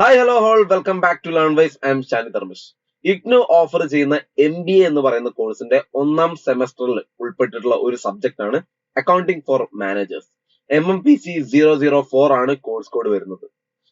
Hi hello all welcome back to learn wise I'm Shani Dharmesh IGNOU offer ചെയ്യുന്ന M B A എന്ന് പറയുന്ന കോഴ്സിന്റെ ഒന്നാം സെമസ്റ്ററിൽ ഉൾപ്പെട്ടിട്ടുള്ള ഒരു സബ്ജക്ട് ആണ് accounting for managers M M P C zero zero four ആണ് കോഴ്സ് കോഡ് വരുന്നത്.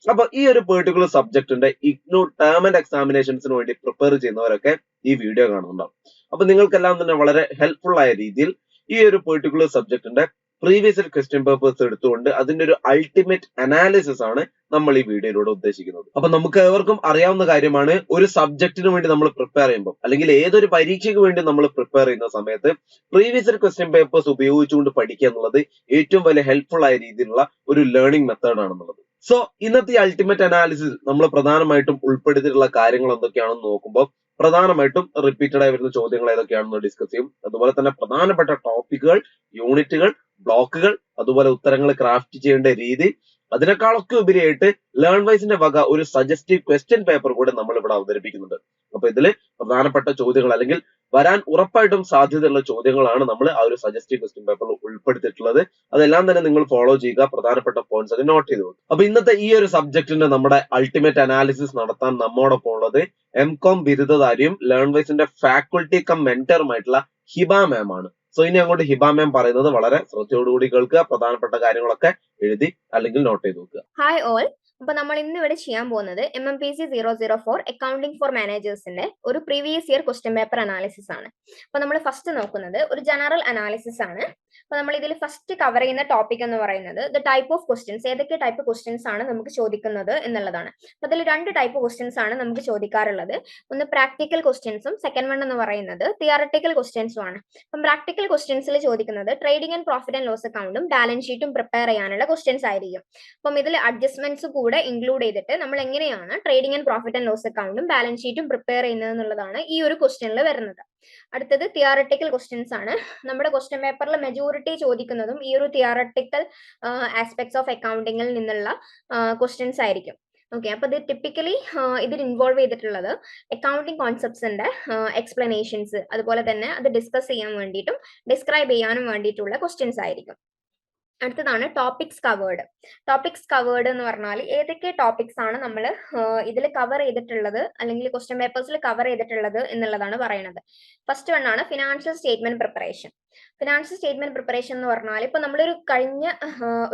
അപ്പൊ ഈ ഒരു പെർട്ടിക്കുലർ സബ്ജക്റ്റിന്റെ ഇഗ്നോ ടേം ആൻഡ് എക്സാമിനേഷൻസിന് വേണ്ടി പ്രിപ്പയർ ചെയ്യുന്നവരൊക്കെ ഈ വീഡിയോ കാണുന്നുണ്ടാവും. അപ്പൊ നിങ്ങൾക്കെല്ലാം തന്നെ വളരെ ഹെൽപ്ഫുൾ ആയ രീതിയിൽ ഈ ഒരു പെർട്ടിക്കുലർ സബ്ജക്റ്റിന്റെ പ്രീവിയസ് ക്വസ്റ്റ്യൻ പേപ്പേഴ്സ് എടുത്തുകൊണ്ട് അതിന്റെ ഒരു അൾട്ടിമേറ്റ് അനാലിസിസ് ആണ് നമ്മൾ ഈ വീഡിയോയിലൂടെ ഉദ്ദേശിക്കുന്നത്. അപ്പൊ നമുക്ക് ഏവർക്കും അറിയാവുന്ന കാര്യമാണ് ഒരു സബ്ജക്റ്റിന് വേണ്ടി നമ്മൾ പ്രിപ്പയർ ചെയ്യുമ്പോൾ അല്ലെങ്കിൽ ഏതൊരു പരീക്ഷയ്ക്ക് വേണ്ടി നമ്മൾ പ്രിപ്പയർ ചെയ്യുന്ന സമയത്ത് പ്രീവിയസ് ക്വസ്റ്റ്യൻ പേപ്പേഴ്സ് ഉപയോഗിച്ചുകൊണ്ട് പഠിക്കുക എന്നുള്ളത് ഏറ്റവും വലിയ ഹെൽപ്ഫുൾ ആയ രീതിയിലുള്ള ഒരു ലേണിംഗ് മെത്തേഡ് ആണെന്നുള്ളത്. സോ ഇന്നത്തെ ഈ അൾട്ടിമേറ്റ് അനാലിസിസ് നമ്മൾ പ്രധാനമായിട്ടും ഉൾപ്പെടുത്തിയിട്ടുള്ള കാര്യങ്ങൾ എന്തൊക്കെയാണെന്ന് നോക്കുമ്പോൾ പ്രധാനമായിട്ടും റിപ്പീറ്റഡ് ആയി വരുന്ന ചോദ്യങ്ങൾ ഏതൊക്കെയാണെന്ന് ഡിസ്കസ് ചെയ്യും. അതുപോലെ തന്നെ പ്രധാനപ്പെട്ട ടോപ്പിക്കുകൾ യൂണിറ്റുകൾ ബ്ലോക്കുകൾ അതുപോലെ ഉത്തരങ്ങൾ ക്രാഫ്റ്റ് ചെയ്യേണ്ട രീതി അതിനേക്കാളൊക്കെ ഉപരിയായിട്ട് ലേൺ വൈസിന്റെ വക ഒരു സജസ്റ്റീവ് ക്വസ്റ്റ്യൻ പേപ്പർ കൂടെ നമ്മൾ ഇവിടെ അവതരിപ്പിക്കുന്നുണ്ട്. അപ്പൊ ഇതിൽ പ്രധാനപ്പെട്ട ചോദ്യങ്ങൾ അല്ലെങ്കിൽ വരാൻ ഉറപ്പായിട്ടും സാധ്യതയുള്ള ചോദ്യങ്ങളാണ് നമ്മൾ ആ ഒരു സജസ്റ്റീവ് ക്വസ്റ്റ്യൻ പേപ്പറിൽ ഉൾപ്പെടുത്തിയിട്ടുള്ളത്. അതെല്ലാം തന്നെ നിങ്ങൾ ഫോളോ ചെയ്യുക. പ്രധാനപ്പെട്ട പോയിന്റ്സ് ഒക്കെ നോട്ട് ചെയ്തു വെക്കുക. അപ്പൊ ഇന്നത്തെ ഈ ഒരു സബ്ജക്റ്റിന്റെ നമ്മുടെ അൾട്ടിമേറ്റ് അനാലിസിസ് നടത്താൻ നമ്മോടൊപ്പം ഉള്ളത് എം കോം ബിരുദധാരിയും ലേൺ വൈസിന്റെ ഫാക്കൽറ്റി കം മെന്ററുമായിട്ടുള്ള ഹിബ മാം ആണ്. സോ ഇനി അങ്ങോട്ട് ഹിബ മാം പറയുന്നത് വളരെ ശ്രദ്ധയോടുകൂടി കേൾക്കുക പ്രധാനപ്പെട്ട കാര്യങ്ങളൊക്കെ എഴുതി അല്ലെങ്കിൽ നോട്ട് ചെയ്ത് നോക്കുക ഹായ് ഓൾ അപ്പൊ നമ്മൾ ഇന്ന് ഇവിടെ ചെയ്യാൻ പോകുന്നത് M M P C zero zero four accounting for മാനേജേഴ്സിന്റെ ഒരു previous year question paper analysis ആണ്. അപ്പൊ നമ്മൾ ഫസ്റ്റ് നോക്കുന്നത് ഒരു ജനറൽ അനാലിസിസ് ആണ്. അപ്പൊ നമ്മൾ ഇതിൽ ഫസ്റ്റ് കവർ ചെയ്യുന്ന ടോപ്പിക് എന്ന് പറയുന്നത് ദ ടൈപ്പ് ഓഫ് ക്വസ്റ്റ്യൻസ് ഏതൊക്കെ ടൈപ്പ് ക്വസ്റ്റ്യൻസ് ആണ് നമുക്ക് ചോദിക്കുന്നത് എന്നുള്ളതാണ്. അപ്പൊ അതിൽ രണ്ട് ടൈപ്പ് ക്വസ്റ്റ്യൻസ് ആണ് നമുക്ക് ചോദിക്കാറുള്ളത്. ഒന്ന് പ്രാക്ടിക്കൽ ക്വസ്റ്റ്യൻസും സെക്കൻഡ് വൺ എന്ന് പറയുന്നത് തിയറട്ടിക്കൽ ക്വസ്റ്റ്യൻസും ആണ്. അപ്പം പ്രാക്ടിക്കൽ ക്വസ്റ്റ്യൻസിൽ ചോദിക്കുന്നത് trading and profit and loss അക്കൗണ്ടും ബാലൻസ് ഷീറ്റും പ്രിപ്പയർ ചെയ്യാനുള്ള ക്വസ്റ്റ്യൻസ് ആയിരിക്കും. അപ്പം ഇതിൽ അഡ്ജസ്റ്റ്മെന്റ്സ് കൂടെ ഇൻക്ലൂഡ് ചെയ്തിട്ട് നമ്മൾ എങ്ങനെയാണ് trading and profit and loss അക്കൗണ്ടും ബാലൻസ് ഷീറ്റും പ്രിപ്പയർ ചെയ്യുന്നത് എന്നുള്ളതാണ് ഈ ഒരു ക്വസ്റ്റ്യനിൽ വരുന്നത്. അടുത്തത് തിയറട്ടിക്കൽ ക്വസ്റ്റ്യൻസ് ആണ്. നമ്മുടെ ക്വസ്റ്റ്യൻ പേപ്പറിൽ മെജോറിറ്റി ചോദിക്കുന്നതും ഈ ഒരു തിയറട്ടിക്കൽ ആസ്പെക്ട്സ് ഓഫ് അക്കൗണ്ടിങ്ങിൽ നിന്നുള്ള ക്വസ്റ്റ്യൻസ് ആയിരിക്കും. ഓക്കെ അപ്പൊ ഇത് ടിപ്പിക്കലി ഇതിൽ ഇൻവോൾവ് ചെയ്തിട്ടുള്ളത് അക്കൗണ്ടിങ് കോൺസെപ്റ്റ്സിന്റെ എക്സ്പ്ലനേഷൻസ് അതുപോലെ തന്നെ അത് ഡിസ്കസ് ചെയ്യാൻ വേണ്ടിയിട്ടും ഡിസ്ക്രൈബ് ചെയ്യാനും വേണ്ടിയിട്ടുള്ള ക്വസ്റ്റ്യൻസ് ആയിരിക്കും. അടുത്തതാണ് ടോപ്പിക്സ് കവേർഡ് ടോപ്പിക്സ് കവേർഡ് എന്ന് പറഞ്ഞാൽ ഏതൊക്കെ ടോപ്പിക്സ് ആണ് നമ്മൾ ഇതിൽ കവർ ചെയ്തിട്ടുള്ളത് അല്ലെങ്കിൽ ക്വസ്റ്റ്യൻ പേപ്പേഴ്സിൽ കവർ ചെയ്തിട്ടുള്ളത് എന്നുള്ളതാണ് പറയുന്നത്. ഫസ്റ്റ് വൺ ആണ് financial statement preparation financial statement preparation എന്ന് പറഞ്ഞാൽ ഇപ്പൊ നമ്മളൊരു കഴിഞ്ഞ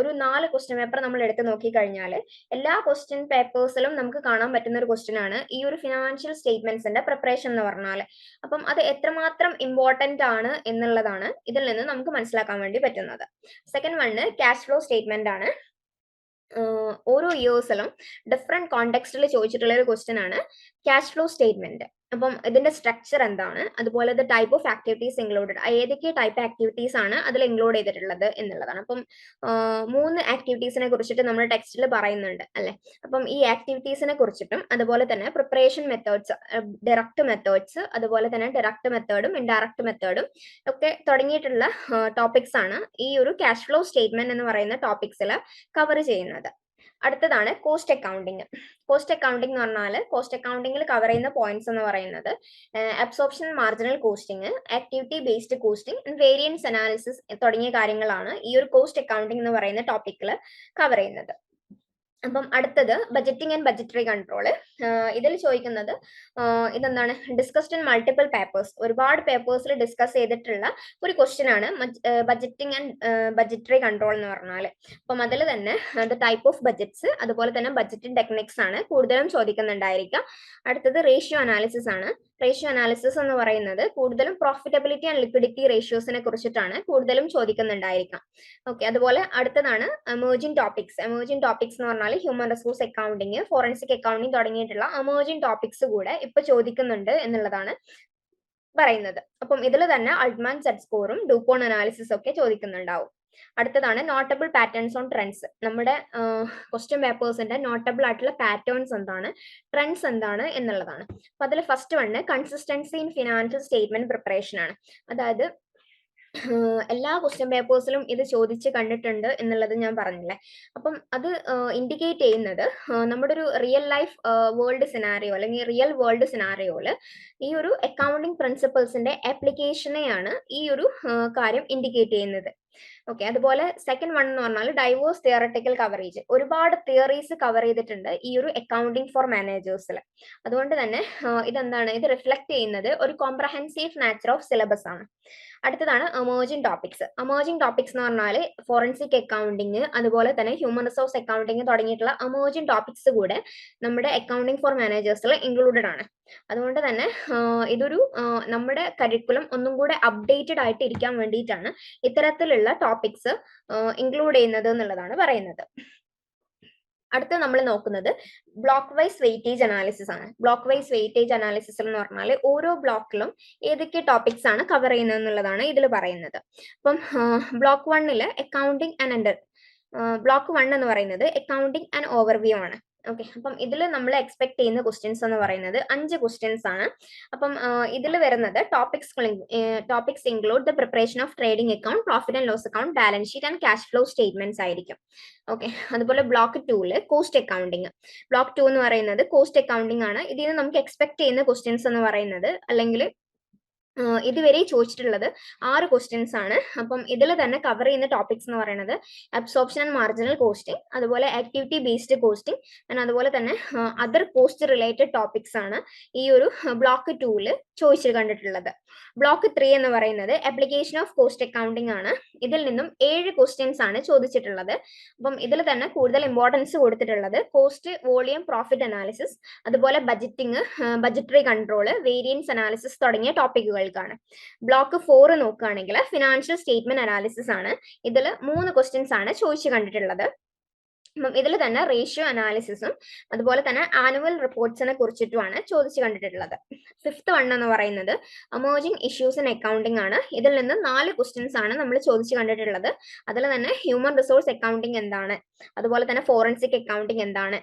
ഒരു നാല് ക്വസ്റ്റ്യൻ പേപ്പർ നമ്മൾ എടുത്ത് നോക്കി കഴിഞ്ഞാൽ എല്ലാ ക്വസ്റ്റ്യൻ പേപ്പേഴ്സിലും നമുക്ക് കാണാൻ പറ്റുന്ന ഒരു ക്വസ്റ്റ്യൻ ആണ് ഈ ഒരു ഫിനാൻഷ്യൽ സ്റ്റേറ്റ്മെന്റ്സിന്റെ പ്രിപ്പറേഷൻ എന്ന് പറഞ്ഞാൽ അപ്പം അത് എത്രമാത്രം ഇമ്പോർട്ടന്റ് ആണ് എന്നുള്ളതാണ് ഇതിൽ നിന്ന് നമുക്ക് മനസ്സിലാക്കാൻ വേണ്ടി പറ്റുന്നത്. Second one cash flow statement ആണ്. ഓരോ ഇയേഴ്സിലും ഡിഫറെന്റ് കോണ്ടെക്സ്റ്റിൽ ചോദിച്ചിട്ടുള്ള ഒരു ക്വസ്റ്റ്യൻ ആണ്. ക്യാഷ് ഫ്ലോ സ്റ്റേറ്റ്മെന്റ് അപ്പം ഇതിന്റെ സ്ട്രക്ചർ എന്താണ്? അതുപോലെ the type of activities included ഏതൊക്കെ ടൈപ്പ് ആക്ടിവിറ്റീസ് ആണ് അതിൽ ഇൻക്ലൂഡ് ചെയ്തിട്ടുള്ളത് എന്നുള്ളതാണ്. അപ്പം മൂന്ന് ആക്ടിവിറ്റീസിനെ കുറിച്ചിട്ട് നമ്മൾ ടെക്സ്റ്റിൽ പറയുന്നുണ്ട് അല്ലെ? അപ്പം ഈ ആക്ടിവിറ്റീസിനെ കുറിച്ചിട്ടും അതുപോലെ തന്നെ പ്രിപ്പറേഷൻ മെത്തേഡ്സ് ഡയറക്റ്റ് മെത്തേഡ്സ് അതുപോലെ തന്നെ ഡയറക്റ്റ് മെത്തേഡും ഇൻഡയറക്റ്റ് മെത്തേഡും ഒക്കെ തുടങ്ങിയിട്ടുള്ള ടോപ്പിക്സ് ആണ് ഈ ഒരു ക്യാഷ് ഫ്ലോ സ്റ്റേറ്റ്മെന്റ് എന്ന് പറയുന്ന ടോപ്പിക്സിൽ കവർ ചെയ്യുന്നത്. അടുത്തതാണ് കോസ്റ്റ് അക്കൗണ്ടിങ് കോസ്റ്റ് അക്കൗണ്ടിങ് എന്ന് പറഞ്ഞാൽ കോസ്റ്റ് അക്കൗണ്ടിങ്ങിൽ കവർ ചെയ്യുന്ന പോയിന്റ്സ് എന്ന് പറയുന്നത് absorption marginal costing activity based costing variance analysis തുടങ്ങിയ കാര്യങ്ങളാണ് ഈ ഒരു കോസ്റ്റ് അക്കൗണ്ടിങ് എന്ന് പറയുന്ന ടോപ്പിക്കിൽ കവർ ചെയ്യുന്നത്. അപ്പം അടുത്തത് ബജറ്റിംഗ് ആൻഡ് ബജറ്ററി കൺട്രോൾ ഇതിൽ ചോദിക്കുന്നത് ഇതെന്താണ്? ഡിസ്കസ്ഡ് ഇൻ മൾട്ടിപ്പിൾ പേപ്പേഴ്സ് ഒരുപാട് പേപ്പേഴ്സിൽ ഡിസ്കസ് ചെയ്തിട്ടുള്ള ഒരു ക്വസ്റ്റ്യൻ ആണ് ബജറ്റിംഗ് ആൻഡ് ബജറ്ററി കൺട്രോൾ എന്ന് പറഞ്ഞാൽ അപ്പം അതിൽ തന്നെ ദ ടൈപ്പ് ഓഫ് ബജറ്റ്സ് അതുപോലെ തന്നെ ബജറ്റിംഗ് ടെക്നിക്സ് ആണ് കൂടുതലും ചോദിക്കുന്നുണ്ടായിരിക്കുക അടുത്തത് റേഷ്യോ അനാലിസിസ് ആണ്. റേഷ്യോ അനാലിസിസ് എന്ന് പറയുന്നത് കൂടുതലും പ്രോഫിറ്റബിലിറ്റി ആൻഡ് ലിക്വിഡിറ്റി റേഷ്യോസിനെ കുറിച്ചിട്ടാണ് കൂടുതലും ചോദിക്കുന്നുണ്ടായിരിക്കാം. ഓക്കെ അതുപോലെ അടുത്തതാണ് എമേർജിംഗ് ടോപ്പിക്സ് എമേർജിംഗ് ടോപ്പിക്സ് എന്ന് പറഞ്ഞാൽ human resource accounting forensic accounting തുടങ്ങിയിട്ടുള്ള എമേർജിംഗ് ടോപ്പിക്സ് കൂടെ ഇപ്പൊ ചോദിക്കുന്നുണ്ട് എന്നുള്ളതാണ് പറയുന്നത്. അപ്പം ഇതിൽ തന്നെ അൾട്ട്മാൻ സെറ്റ് സ്കോറും ഡൂപ്പോൺ അനാലിസിസ് ഒക്കെ ചോദിക്കുന്നുണ്ടാവും. അടുത്തതാണ് നോട്ടബിൾ പാറ്റേൺസ് ഓൺ ട്രെൻഡ്സ് നമ്മുടെ ക്വസ്റ്റ്യൻ പേപ്പേഴ്സിന്റെ നോട്ടബിൾ ആയിട്ടുള്ള പാറ്റേൺസ് എന്താണ്? ട്രെൻഡ്സ് എന്താണ് എന്നുള്ളതാണ്. അപ്പൊ അതിൽ first one consistency in financial statement preparation ആണ്. അതായത് എല്ലാ ക്വസ്റ്റ്യൻ പേപ്പേഴ്സിലും ഇത് ചോദിച്ച് കണ്ടിട്ടുണ്ട് എന്നുള്ളത് ഞാൻ പറഞ്ഞില്ലേ? അപ്പം അത് ഇൻഡിക്കേറ്റ് ചെയ്യുന്നത് നമ്മുടെ ഒരു റിയൽ ലൈഫ് വേൾഡ് സിനാറിയോ അല്ലെങ്കിൽ റിയൽ വേൾഡ് സിനാറിയോയിൽ ഈ ഒരു അക്കൗണ്ടിങ് പ്രിൻസിപ്പിൾസിന്റെ ആപ്ലിക്കേഷനെയാണ് ഈ ഒരു കാര്യം ഇൻഡിക്കേറ്റ് ചെയ്യുന്നത്. ഓക്കെ അതുപോലെ സെക്കൻഡ് വൺ എന്ന് പറഞ്ഞാൽ ഡൈവേഴ്സ് തിയറട്ടിക്കൽ കവറേജ് ഒരുപാട് തിയറീസ് കവർ ചെയ്തിട്ടുണ്ട് ഈ ഒരു അക്കൗണ്ടിങ് ഫോർ മാനേജേഴ്സിൽ അതുകൊണ്ട് തന്നെ ഇതെന്താണ്? ഇത് റിഫ്ലക്ട് ചെയ്യുന്നത് ഒരു കോംപ്രഹെൻസീവ് നാച്ചർ ഓഫ് സിലബസ് ആണ്. അടുത്തതാണ് എമേർജിംഗ് ടോപ്പിക്സ് എമേർജിംഗ് ടോപ്പിക്സ് എന്ന് പറഞ്ഞാൽ ഫോറൻസിക് അക്കൗണ്ടിങ് അതുപോലെ തന്നെ ഹ്യൂമൻ റിസോഴ്സ് അക്കൗണ്ടിങ് തുടങ്ങിയിട്ടുള്ള എമേർജിംഗ് ടോപ്പിക്സ് കൂടെ നമ്മുടെ അക്കൗണ്ടിങ് ഫോർ മാനേജേഴ്സിൽ ഇൻക്ലൂഡഡ് ആണ്. അതുകൊണ്ട് തന്നെ ഇതൊരു നമ്മുടെ കരിക്കുലം ഒന്നും കൂടെ അപ്ഡേറ്റഡ് ആയിട്ട് ഇരിക്കാൻ വേണ്ടിയിട്ടാണ് ഇത്തരത്തിലുള്ള ടോപ്പിക്സ് ഇൻക്ലൂഡ് ചെയ്യുന്നത് എന്നുള്ളതാണ് പറയുന്നത്. അടുത്ത നമ്മൾ നോക്കുന്നത് ബ്ലോക്ക് വൈസ് വെയിറ്റേജ് അനാലിസിസ് ആണ്. ബ്ലോക്ക് വൈസ് വെയിറ്റേജ് അനാലിസിസ് എന്ന് പറഞ്ഞാൽ ഓരോ ബ്ലോക്കിലും ഏതൊക്കെ ടോപ്പിക്സ് ആണ് കവർ ചെയ്യുന്നത് എന്നുള്ളതാണ് ഇതിൽ പറയുന്നത്. അപ്പം ബ്ലോക്ക് വണ്ണിൽ അക്കൗണ്ടിങ് ആൻഡ് ബ്ലോക്ക് വൺ എന്ന് പറയുന്നത് അക്കൗണ്ടിങ് ആൻഡ് ഓവർവ്യൂ ആണ്. ഓക്കെ അപ്പം ഇതിൽ നമ്മൾ എക്സ്പെക്ട് ചെയ്യുന്ന ക്വസ്റ്റ്യൻസ് എന്ന് പറയുന്നത് അഞ്ച് ക്വസ്റ്റ്യൻസ് ആണ്. അപ്പം ഇതിൽ വരുന്നത് topics topics include the preparation of trading account profit and loss account balance sheet and cash flow statements ആയിരിക്കും. ഓക്കെ അതുപോലെ block two cost accounting block two എന്ന് പറയുന്നത് കോസ്റ്റ് അക്കൗണ്ടിങ് ആണ്. ഇതിൽ നിന്ന് നമുക്ക് എക്സ്പെക്ട് ചെയ്യുന്ന ക്വസ്റ്റ്യൻസ് എന്ന് പറയുന്നത് അല്ലെങ്കിൽ ഇതുവരെ ചോദിച്ചിട്ടുള്ളത് ആറ് ക്വസ്റ്റ്യൻസ് ആണ്. അപ്പം ഇതിൽ തന്നെ കവർ ചെയ്യുന്ന ടോപ്പിക്സ് എന്ന് പറയുന്നത് അബ്സോർപ്ഷൻ ആൻഡ് മാർജിനൽ കോസ്റ്റിംഗ് അതുപോലെ ആക്ടിവിറ്റി ബേസ്ഡ് കോസ്റ്റിംഗ് ആൻഡ് അതുപോലെ തന്നെ അതർ കോസ്റ്റ് റിലേറ്റഡ് ടോപ്പിക്സ് ആണ് ഈ ഒരു ബ്ലോക്ക് ടൂവിൽ ചോദിച്ചു കണ്ടിട്ടുള്ളത്. ബ്ലോക്ക് ത്രീ എന്ന് പറയുന്നത് അപ്ലിക്കേഷൻ ഓഫ് കോസ്റ്റ് അക്കൗണ്ടിംഗ് ആണ്. ഇതിൽ നിന്നും ഏഴ് ക്വസ്റ്റ്യൻസ് ആണ് ചോദിച്ചിട്ടുള്ളത്. അപ്പം ഇതിൽ തന്നെ കൂടുതൽ ഇമ്പോർട്ടൻസ് കൊടുത്തിട്ടുള്ളത് കോസ്റ്റ് വോളിയം പ്രോഫിറ്റ് അനാലിസിസ് അതുപോലെ budgeting budgetary control variance analysis തുടങ്ങിയ ടോപ്പിക്കുകൾക്കാണ് ബ്ലോക്ക് ഫോർ നോക്കുകയാണെങ്കിൽ ഫിനാൻഷ്യൽ സ്റ്റേറ്റ്മെന്റ് അനാലിസിസ് ആണ്. ഇതിൽ മൂന്ന് ക്വസ്റ്റ്യൻസ് ആണ് ചോദിച്ചു കണ്ടിട്ടുള്ളത്. ഇതിൽ തന്നെ റേഷ്യോ അനാലിസിസും അതുപോലെ തന്നെ ആനുവൽ റിപ്പോർട്ട്സിനെ കുറിച്ചിട്ടുമാണ് ചോദിച്ചു കണ്ടിട്ടുള്ളത്. ഫിഫ്ത്ത് വൺ എന്ന് പറയുന്നത് അമേർജിംഗ് ഇഷ്യൂസ് ഇൻ അക്കൗണ്ടിംഗ് ആണ്. ഇതിൽ നിന്ന് നാല് ക്വസ്റ്റ്യൻസ് ആണ് നമ്മൾ ചോദിച്ചു കണ്ടിട്ടുള്ളത്. അതിൽ തന്നെ ഹ്യൂമൻ റിസോഴ്സ് അക്കൗണ്ടിംഗ് എന്താണ്? അതുപോലെ തന്നെ ഫോറൻസിക് അക്കൗണ്ടിംഗ് എന്താണ്?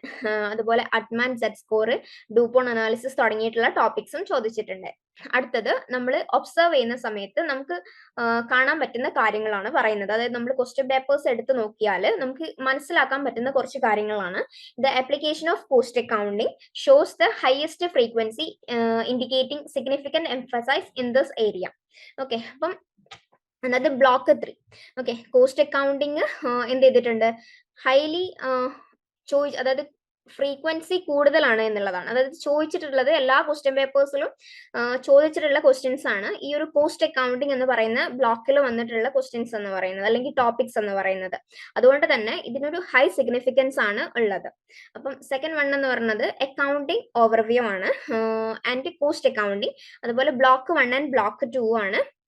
അതുപോലെ Altman Z score DuPont analysis തുടങ്ങിയിട്ടുള്ള ടോപ്പിക്സും ചോദിച്ചിട്ടുണ്ട്. അടുത്തത് നമ്മൾ ഒബ്സർവ് ചെയ്യുന്ന സമയത്ത് നമുക്ക് കാണാൻ പറ്റുന്ന കാര്യങ്ങളാണ് പറയുന്നത്. അതായത് നമ്മൾ ക്വസ്റ്റ്യൻ പേപ്പേഴ്സ് എടുത്ത് നോക്കിയാൽ നമുക്ക് മനസ്സിലാക്കാൻ പറ്റുന്ന കുറച്ച് കാര്യങ്ങളാണ്. The application of cost accounting shows the highest frequency indicating significant emphasise in this area okay അപ്പം അതായത് block three okay cost accounting എന്ത് ചെയ്തിട്ടുണ്ട്? ഹൈലി ചോയ്സ് അതായത് ഫ്രീക്വൻസി കൂടുതലാണ് എന്നുള്ളതാണ്. അതായത് ചോദിച്ചിട്ടുള്ളത് എല്ലാ ക്വസ്റ്റ്യൻ പേപ്പേഴ്സിലും ചോദിച്ചിട്ടുള്ള ക്വസ്റ്റ്യൻസ് ആണ്. ഈ ഒരു പോസ്റ്റ് അക്കൗണ്ടിങ് എന്ന് പറയുന്ന ബ്ലോക്കിൽ വന്നിട്ടുള്ള ക്വസ്റ്റ്യൻസ് എന്ന് പറയുന്നത് അല്ലെങ്കിൽ ടോപ്പിക്സ് എന്ന് പറയുന്നത്. അതുകൊണ്ട് തന്നെ ഇതിനൊരു ഹൈ സിഗ്നിഫിക്കൻസ് ആണ് ഉള്ളത്. അപ്പം സെക്കൻഡ് വൺ എന്ന് പറയുന്നത് അക്കൗണ്ടിങ് ഓവർവ്യൂ ആണ്. ആൻഡ് കോസ്റ്റ് അക്കൗണ്ടിങ് അതുപോലെ block one and block two ആണ്.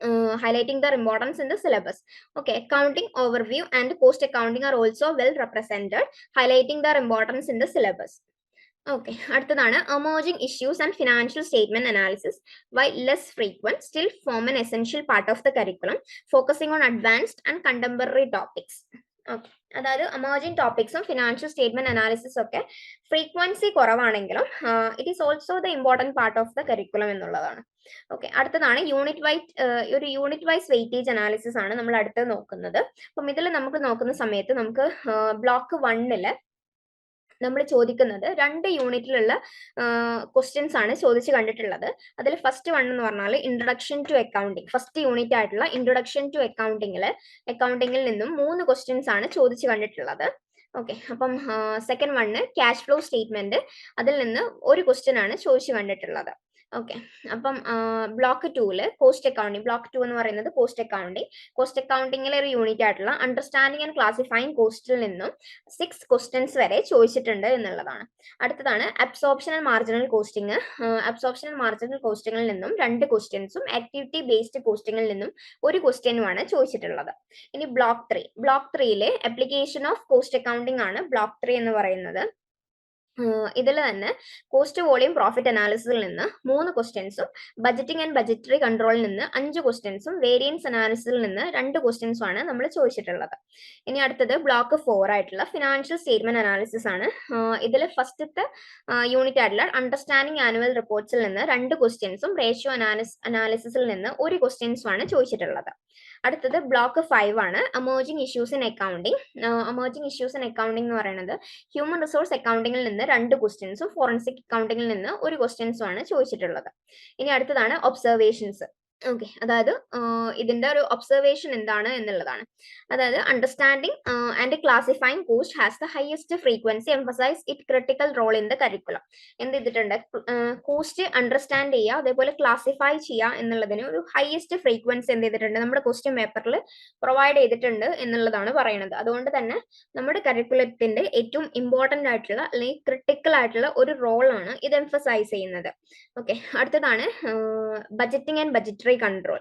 uh, highlighting their importance in the syllabus. Okay, accounting overview and cost accounting are also well represented, highlighting their importance in the syllabus. Okay അടുത്തതാണ് emerging issues and financial statement analysis while less frequent still form an essential part of the curriculum focusing on advanced and contemporary topics Okay അതായത് emerging ടോപ്പിക്സും financial statement analysis ഒക്കെ frequency കുറവാണെങ്കിലും it is also the important part of the curriculum എന്നുള്ളതാണ്. Okay അടുത്തതാണ് unit wise ഒരു unit wise weightage analysis ആണ് നമ്മൾ അടുത്ത് നോക്കുന്നത്. അപ്പം ഇതിൽ നമുക്ക് നോക്കുന്ന സമയത്ത് നമുക്ക് ബ്ലോക്ക് വണ്ണിൽ നമ്മൾ ചോദിക്കുന്നത് രണ്ട് യൂണിറ്റിലുള്ള ക്വസ്റ്റ്യൻസ് ആണ് ചോദിച്ചു കണ്ടിട്ടുള്ളത്. അതിൽ ഫസ്റ്റ് വൺ എന്ന് പറഞ്ഞാൽ introduction to accounting first unit ആയിട്ടുള്ള ഇൻട്രൊഡക്ഷൻ ടു അക്കൗണ്ടിങ്ങിൽ അക്കൗണ്ടിങ്ങിൽ നിന്നും മൂന്ന് ക്വസ്റ്റ്യൻസ് ആണ് ചോദിച്ചു കണ്ടിട്ടുള്ളത്. ഓക്കെ അപ്പം second one cash flow statement അതിൽ നിന്ന് ഒരു ക്വസ്റ്റ്യൻ ആണ് ചോദിച്ചു കണ്ടിട്ടുള്ളത്. ഓക്കെ. അപ്പം block two cost accounting block two എന്ന് പറയുന്നത് കോസ്റ്റ് അക്കൗണ്ടിങ് കോസ്റ്റ് അക്കൗണ്ടിങ്ങിലെ ഒരു യൂണിറ്റ് ആയിട്ടുള്ള അണ്ടർസ്റ്റാൻഡിങ് ആൻഡ് ക്ലാസിഫൈങ് കോസ്റ്റിൽ നിന്നും സിക്സ് ക്വസ്റ്റ്യൻസ് വരെ ചോദിച്ചിട്ടുണ്ട് എന്നുള്ളതാണ്. അടുത്തതാണ് absorption and marginal costing absorption and marginal കോസ്റ്റിങ്ങിൽ നിന്നും രണ്ട് ക്വസ്റ്റ്യൻസും ആക്ടിവിറ്റി ബേസ്ഡ് കോസ്റ്റിങ്ങിൽ നിന്നും ഒരു ക്വസ്റ്റ്യനുമാണ് ചോദിച്ചിട്ടുള്ളത്. ഇനി ബ്ലോക്ക് ത്രീ ബ്ലോക്ക് ത്രീയിലെ അപ്ലിക്കേഷൻ ഓഫ് കോസ്റ്റ് അക്കൗണ്ടിംഗ് ആണ് ബ്ലോക്ക് ത്രീ എന്ന് പറയുന്നത്. ഇതിൽ തന്നെ കോസ്റ്റ് വോളിയം പ്രോഫിറ്റ് അനാലിസിസിൽ നിന്ന് മൂന്ന് ക്വസ്റ്റ്യൻസും ബജറ്റിംഗ് ആൻഡ് ബജറ്ററി കൺട്രോളിൽ നിന്ന് അഞ്ച് ക്വസ്റ്റ്യൻസും വേരിയൻസ് അനാലിസിസിൽ നിന്ന് രണ്ട് ക്വസ്റ്റ്യൻസും ആണ് നമ്മൾ ചോദിച്ചിട്ടുള്ളത്. ഇനി അടുത്തത് ബ്ലോക്ക് ഫോർ ആയിട്ടുള്ള ഫിനാൻഷ്യൽ സ്റ്റേറ്റ്മെന്റ് അനാലിസിസ് ആണ്. ഇതിൽ ഫസ്റ്റത്തെ യൂണിറ്റ് ആയിട്ടുള്ള അണ്ടർസ്റ്റാൻഡിംഗ് ആനുവൽ റിപ്പോർട്ട്സിൽ നിന്ന് രണ്ട് ക്വസ്റ്റ്യൻസും റേഷ്യോ അനാലിസ് അനാലിസിസിൽ നിന്ന് ഒരു ക്വസ്റ്റ്യൻസും ആണ് ചോദിച്ചിട്ടുള്ളത്. അടുത്തത് ബ്ലോക്ക് ഫൈവ് ആണ്. Emerging issues in accounting emerging issues in accounting എന്ന് പറയുന്നത് ഹ്യൂമൻ റിസോഴ്സ് അക്കൗണ്ടിങ്ങിൽ നിന്ന് രണ്ട് ക്വസ്റ്റ്യൻസും ഫോറൻസിക് അക്കൗണ്ടിങ്ങിൽ നിന്ന് ഒരു ക്വസ്റ്റ്യൻസും ആണ് ചോദിച്ചിട്ടുള്ളത്. ഇനി അടുത്തതാണ് ഒബ്സർവേഷൻസ് ഓക്കെ അതായത് ഇതിന്റെ ഒരു ഒബ്സർവേഷൻ എന്താണ് എന്നുള്ളതാണ്. അതായത് understanding and classifying cost has the highest frequency emphasise it critical role in the curriculum എന്ത് ചെയ്തിട്ടുണ്ട്? കോസ്റ്റ് അണ്ടർസ്റ്റാൻഡ് ചെയ്യുക അതേപോലെ ക്ലാസിഫൈ ചെയ്യുക എന്നുള്ളതിന് ഒരു ഹയസ്റ്റ് ഫ്രീക്വൻസി എന്ത് ചെയ്തിട്ടുണ്ട്? നമ്മുടെ ക്വസ്റ്റ്യൻ പേപ്പറിൽ പ്രൊവൈഡ് ചെയ്തിട്ടുണ്ട് എന്നുള്ളതാണ് പറയുന്നത്. അതുകൊണ്ട് തന്നെ നമ്മുടെ കരിക്കുലത്തിന്റെ ഏറ്റവും ഇമ്പോർട്ടന്റ് ആയിട്ടുള്ള അല്ലെങ്കിൽ ക്രിട്ടിക്കൽ ആയിട്ടുള്ള ഒരു റോളാണ് ഇത് എംഫസൈസ് ചെയ്യുന്നത്. ഓക്കെ അടുത്തതാണ് budgeting and budgetary control